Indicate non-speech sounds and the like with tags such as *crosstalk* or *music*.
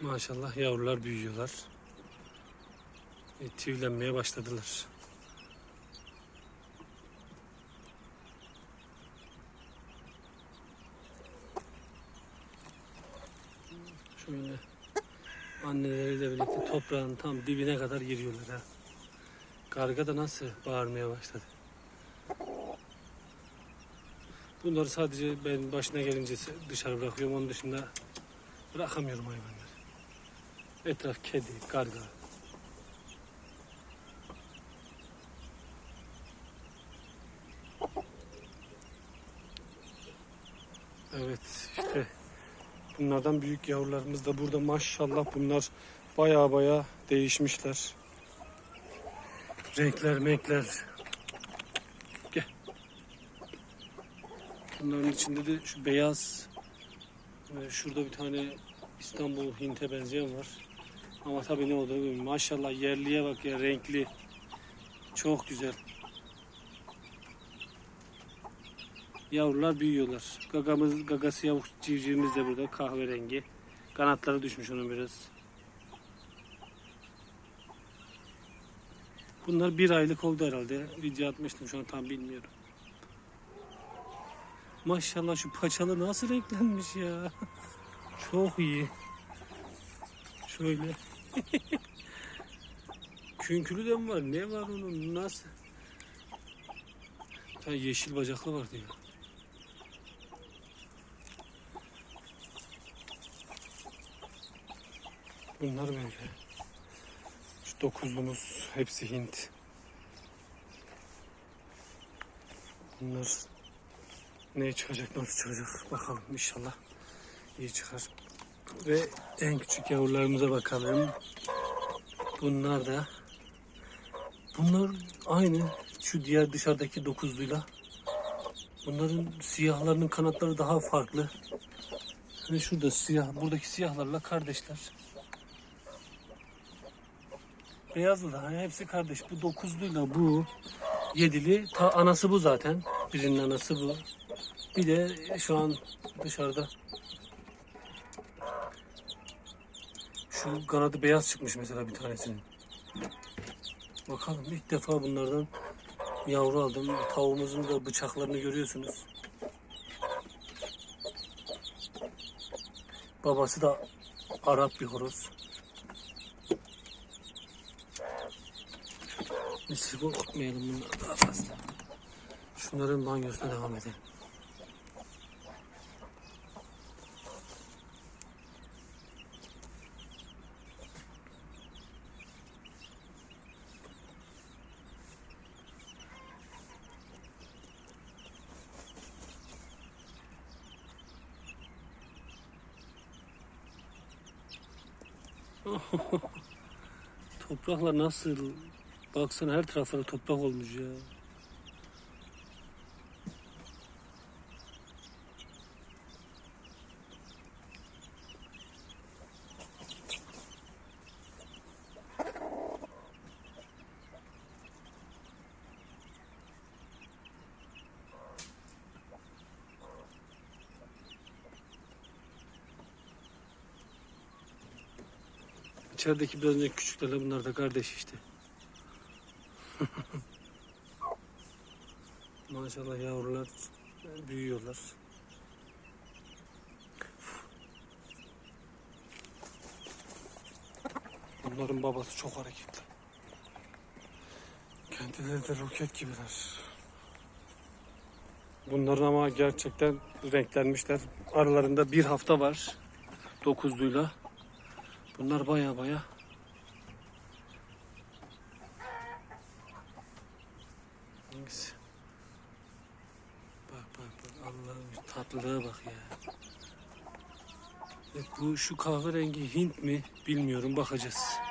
Maşallah yavrular büyüyorlar. E, tüylenmeye başladılar. Şöyle anneleriyle birlikte toprağın tam dibine kadar giriyorlar ha. Karga da nasıl bağırmaya başladı. Bunları sadece ben başına gelince dışarı bırakıyorum. Onun dışında bırakamıyorum hayvanları. Etraf kedi, karga. Evet işte bunlardan büyük yavrularımız da burada maşallah bunlar baya baya değişmişler. Renkler, menkler. Gel. Bunların içinde de şu beyaz şurada bir tane İstanbul Hint'e benzeyen var. Ama tabii ne olduğunu bilmiyorum. Maşallah yerliye bak ya renkli. Çok güzel. Yavrular büyüyorlar. Gagamız, gagası yavuk civcivimiz de burada kahverengi. Kanatları düşmüş onun biraz. Bunlar bir aylık oldu herhalde. Video atmıştım şu an tam bilmiyorum. Maşallah şu paçalı nasıl renklenmiş ya. *laughs* Çok iyi. Şöyle. Künkülü de mi var? Ne var onun? Nasıl? Bir yeşil bacaklı vardı ya. Bunlar böyle. Şu dokuzlumuz hepsi Hint. Bunlar ne çıkacak nasıl çıkacak bakalım inşallah iyi çıkar. Ve en küçük yavrularımıza bakalım. Bunlar da bunlar aynı şu diğer dışarıdaki dokuzluyla. Bunların siyahlarının kanatları daha farklı. Hani şurada siyah, buradaki siyahlarla kardeşler. Beyazlı da hani hepsi kardeş. Bu dokuzluyla bu yedili. Ta anası bu zaten. Birinin anası bu. Bir de şu an dışarıda Şu kanadı beyaz çıkmış mesela bir tanesinin. Bakalım ilk defa bunlardan yavru aldım. Tavuğumuzun da bıçaklarını görüyorsunuz. Babası da Arap bir horoz. Neyse korkutmayalım bunları daha fazla. Şunların banyosuna devam edelim. *laughs* Topraklar nasıl? Baksana her tarafları toprak olmuş ya. İçerideki biraz önce küçüklerle bunlar da kardeş işte. *laughs* Maşallah yavrular büyüyorlar. Bunların babası çok hareketli. Kendileri de roket gibiler. Bunların ama gerçekten renklenmişler. Aralarında bir hafta var. Dokuzluyla. Bunlar baya baya Hangisi? Bak bak bak Allah'ım tatlılığa bak ya. Evet, bu şu kahverengi Hint mi bilmiyorum bakacağız.